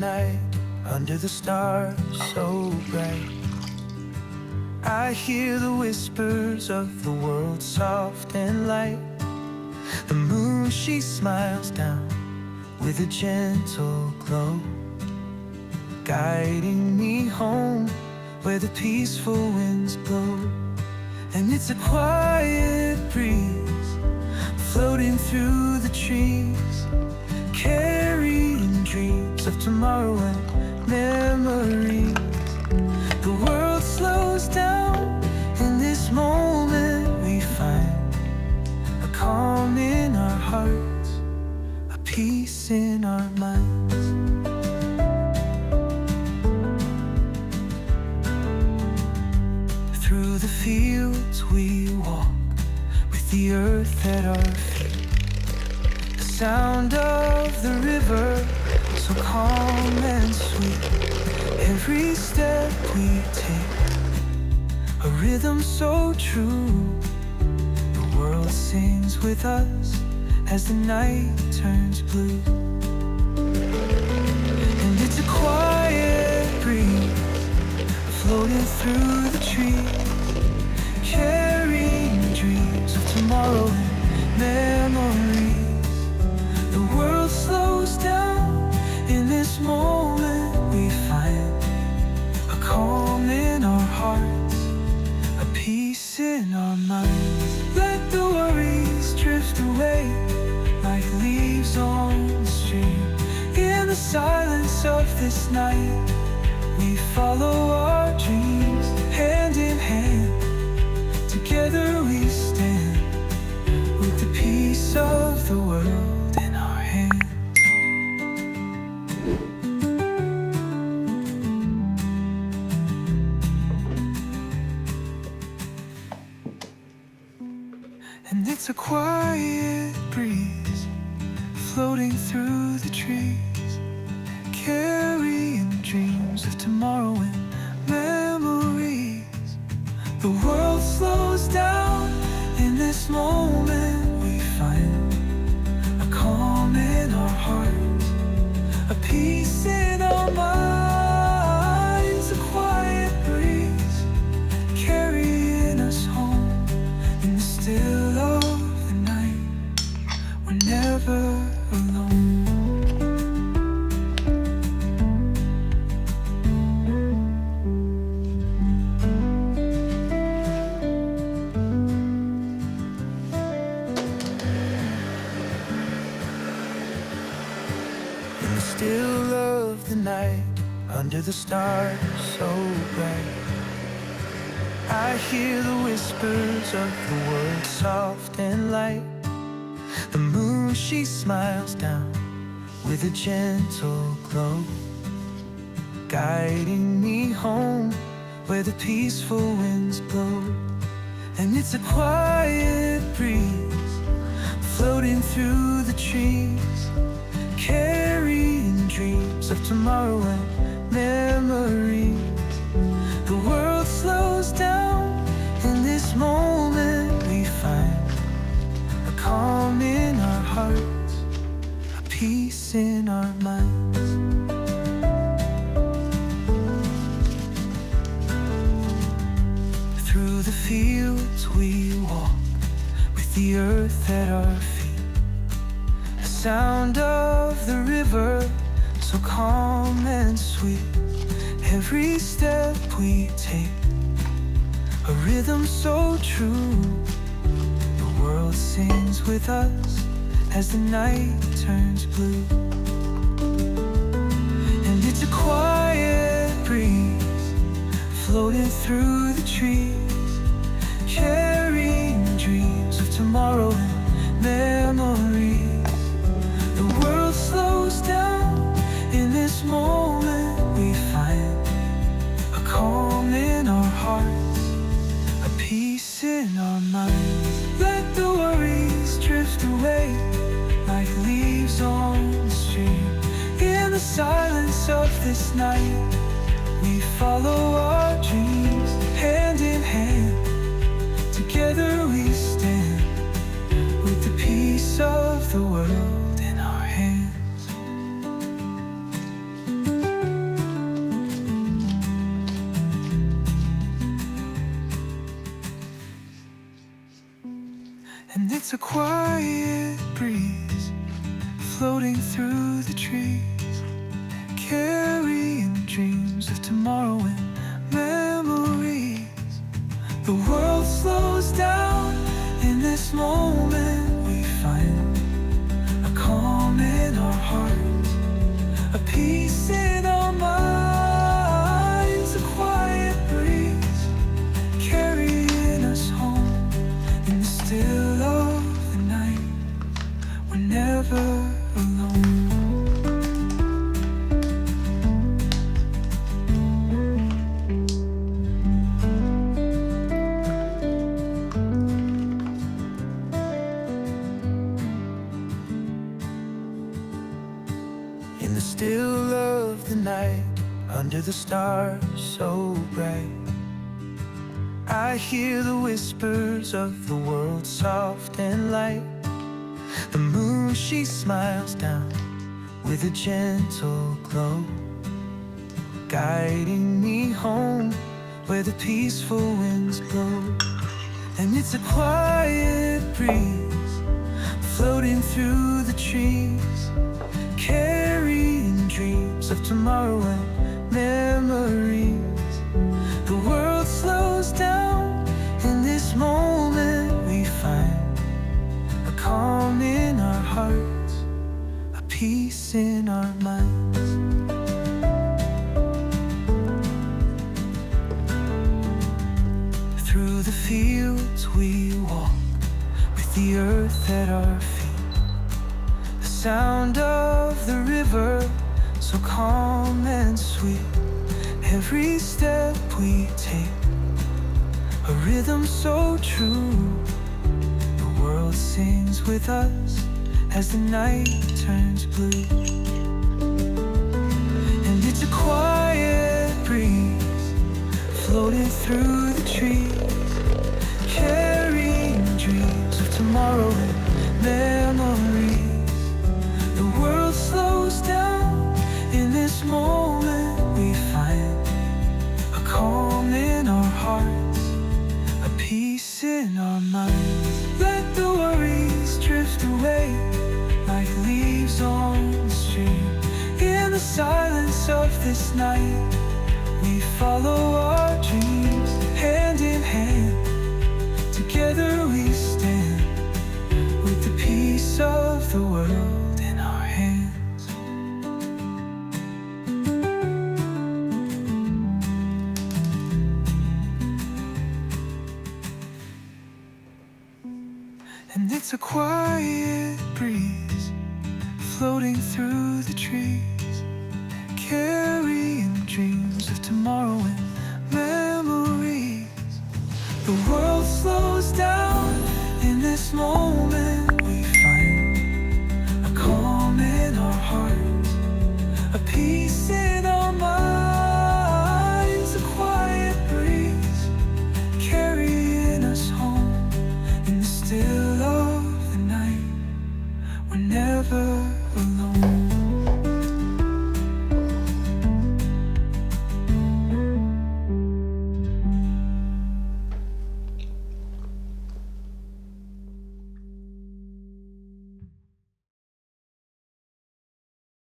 night under the stars so bright. I hear the whispers of the world soft and light. The moon, she smiles down with a gentle glow, guiding me home where the peaceful winds blow. And it's a quiet breeze floating through the trees, carrying tomorrow and memories. The world slows down in this moment we find a calm in our hearts, a peace in our minds. Through the fields we walk with the earth at our feet. The sound of the river, so calm and sweet. Every step we take, a rhythm so true. The world sings with us as the night turns blue. And it's a quiet breeze floating through the trees, carrying dreams of tomorrow in our minds. Let the worries drift away like leaves on the stream. In the silence of this night. We follow And it's a quiet breeze floating through the trees carrying dreams of tomorrow and memories. The world slows down still of the night, under the stars so bright, I hear the whispers of the world soft and light. The moon, she smiles down with a gentle glow, guiding me home where the peaceful winds blow. And it's a quiet breeze floating through the trees, of tomorrow and memories. The world slows down in this moment. We find a calm in our hearts, a peace in our minds. Through the fields we walk with the earth at our feet. The sound of the river, so calm and sweet. Every step we take, a rhythm so true. The world sings with us as the night turns blue. And it's a quiet breeze floating through the trees, carrying silence of this night. We follow our dreams hand in hand. Together we stand With the peace of the world in our hands. And it's a quiet breeze Floating through the trees. Tomorrow the stars so bright, I hear the whispers of the world soft and light. The moon, she smiles down with a gentle glow, guiding me home where the peaceful winds blow. And it's a quiet breeze floating through the trees, carrying dreams of tomorrow memories. The world slows down in this moment we find a calm in our hearts, a peace in our minds. Through the fields we walk with the earth at our feet. The sound of the river so calm and sweet. Every step we take, a rhythm so true. The world sings with us as the night turns blue. And it's a quiet breeze floating through hearts, a peace in our minds. Let the worries drift away like leaves on the stream. In the silence of this night, we follow our dreams hand in And it's a quiet breeze floating through the trees, carrying dreams of tomorrow and memories. The world slows down in this moment.